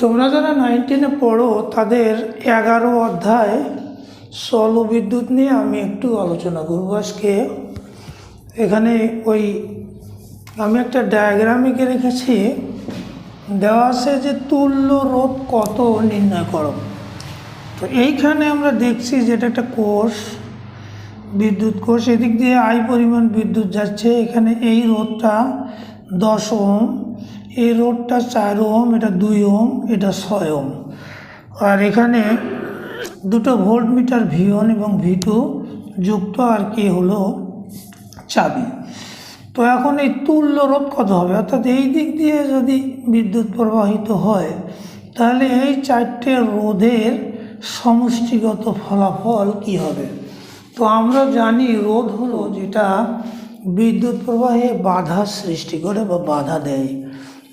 তোমরা যারা নাইন টেনে পড়ো, তাদের এগারো অধ্যায় সল বিদ্যুৎ নিয়ে আমি একটু আলোচনা করব আজকে। এখানে ওই আমি একটা ডায়াগ্রাম এঁকে রেখেছি। দেওয়া আছে যে তুল্য রোধ কত নির্ণয় করো। তো এইখানে আমরা দেখছি যে এটা একটা কোষ, বিদ্যুৎ কোষ। এদিক দিয়ে আই পরিমাণ বিদ্যুৎ যাচ্ছে। এখানে এই রোধটা দশ ওম। এই রোধটা চার ওম এটা দুই ওম এটা ছয় ওম আর এখানে দুটো ভোল্ট মিটার ভি ওয়ান এবং ভি টু যুক্ত আর কি হলো চাবি। তো এখন এই তুল্য রোধ কত হবে? অর্থাৎ এই দিক দিয়ে যদি বিদ্যুৎ প্রবাহিত হয়, তাহলে এই চারটে রোধের সমষ্টিগত ফলাফল কি হবে? তো আমরা জানি রোধ হলো যেটা বিদ্যুৎ প্রবাহে বাধা সৃষ্টি করে বা বাধা দেয়।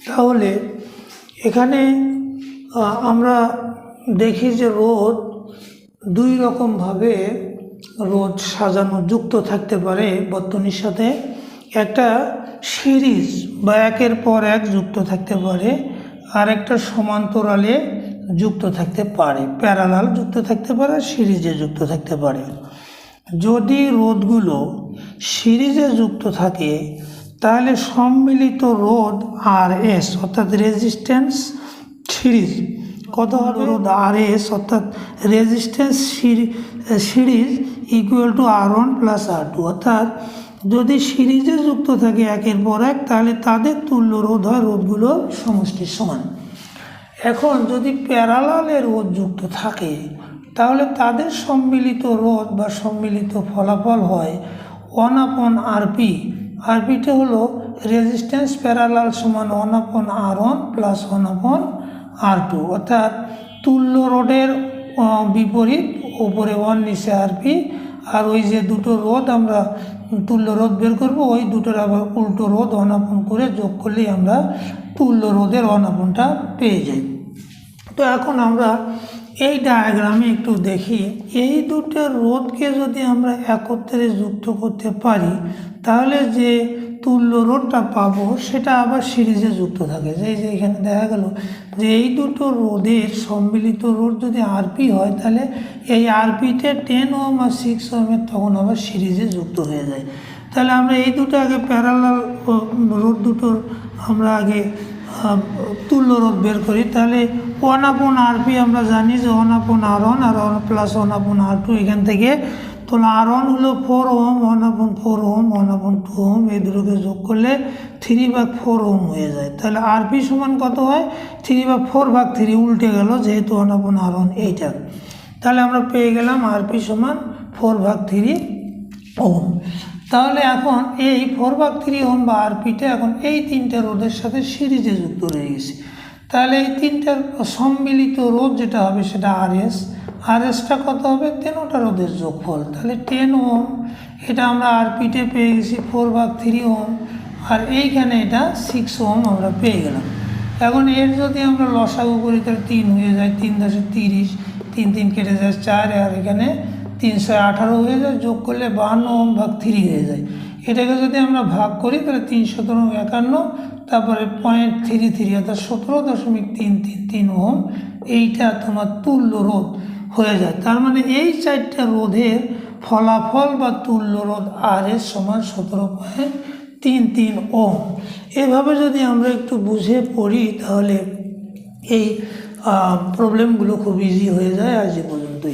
তাহলে এখানে আমরা দেখি যে রোদ দুই রকমভাবে রোদ সাজানো, যুক্ত থাকতে পারে বর্তনীর সাথে। একটা সিরিজ বা একের পর এক যুক্ত থাকতে পারে আর একটা সমান্তরালে যুক্ত থাকতে পারে। প্যারালাল যুক্ত থাকতে পারে, সিরিজে যুক্ত থাকতে পারে। যদি রোদগুলো সিরিজে যুক্ত থাকে তাহলে সম্মিলিত রোধ আর এস অর্থাৎ রেজিস্ট্যান্স সিরিজ। কত হবে রোধ আর এস অর্থাৎ resistance series equal to R one plus R two অর্থাৎ যদি সিরিজে যুক্ত থাকে একের পর এক, তাহলে তাদের তুল্য রোধ হয় রোধগুলোর সমষ্টির সমান। এখন যদি প্যারালালে রোধ যুক্ত থাকে, তাহলে তাদের সম্মিলিত রোধ বা সম্মিলিত ফলাফল হয় ওয়ান আপন আরপি আরপিটা হলো রেজিস্ট্যান্স প্যারালাল সমান one upon R one plus one upon R two অর্থাৎ তুল্য রোডের বিপরীত ওপরে ওয়ান নিচে আর পি আর ওই যে দুটো রোদ আমরা তুল্য রোদ বের করব, ওই দুটোর আবার উল্টো রোদ অনাপন করে যোগ করলেই আমরা তুল্য রোধের অনাপনটা পেয়ে যাই। তো এখন আমরা এই ডায়াগ্রামে একটু দেখি। এই দুটো রোধকে যদি আমরা একত্রে যুক্ত করতে পারি, তাহলে যে তুল্য রোধটা পাবো, সেটা আবার সিরিজে যুক্ত থাকে। যেই যে এখানে দেখা গেল যে এই দুটো রোধের সম্মিলিত রোধ যদি আরপি হয়, তাহলে এই আরপিতে টেন ওম আর সিক্স ওমের তখন আবার সিরিজে যুক্ত হয়ে যায়। তাহলে আমরা এই দুটো আগে প্যারালাল রোধ দুটোর আমরা আগে তুল্য রোধ বের করি, তাহলে ওয়ান আপন আর পি আমরা জানি যে one upon R one R one plus one upon R two এখান থেকে। তাহলে আর ওয়ান হলো four ohm one upon four ohm one upon two ohm এই দুটোকে যোগ করলে থ্রি ভাগ ফোর ওম হয়ে যায়। তাহলে আর পি সমান কত হয়? থ্রি ভাগ ফোর ভাগ থ্রি উল্টে গেল, যেহেতু ওয়ান আপন আর ওয়ান এইটা। তাহলে আমরা পেয়ে গেলাম আর পি সমান ফোর ভাগ থ্রি ওম তাহলে এখন এই ফোর ভাগ থ্রি ওম বা আরপিটা এখন এই তিনটে রোধের সাথে সিরিজে যুক্ত রয়ে গেছে। তাহলে এই তিনটার সম্মিলিত রোধ যেটা হবে সেটা আর এস আর এসটা কত হবে? তেনোটা রোধের যোগফল। তাহলে টেন ওম এটা আমরা আরপিটে পেয়ে গেছি ফোর ভাগ থ্রি ওম আর এইখানে এটা সিক্স ওম আমরা পেয়ে গেলাম। এখন এর যদি আমরা লসাগু করি, তাহলে তিন হয়ে যায় তিন দশে তিরিশ, তিন তিন কেটে যায় চার, আর এখানে তিনশো আঠারো হয়ে যায়, যোগ করলে বাহান্ন ওম ভাগ থ্রি হয়ে যায়। এটাকে যদি আমরা ভাগ করি, তাহলে তিনশো তরম একান্ন, তারপরে পয়েন্ট থ্রি থ্রি অর্থাৎ সতেরো দশমিক তিন তিন তিন ওম, এইটা তোমার তুল্য রোধ হয়ে যায়। তার মানে এই চারটা রোধের ফলাফল বা তুল্য রোধ আর এর সমান সতেরো পয়েন্ট তিন তিন ওম। এভাবে যদি আমরা একটু বুঝে পড়ি, তাহলে এই প্রবলেমগুলো খুব ইজি হয়ে যায় আজ পর্যন্তই।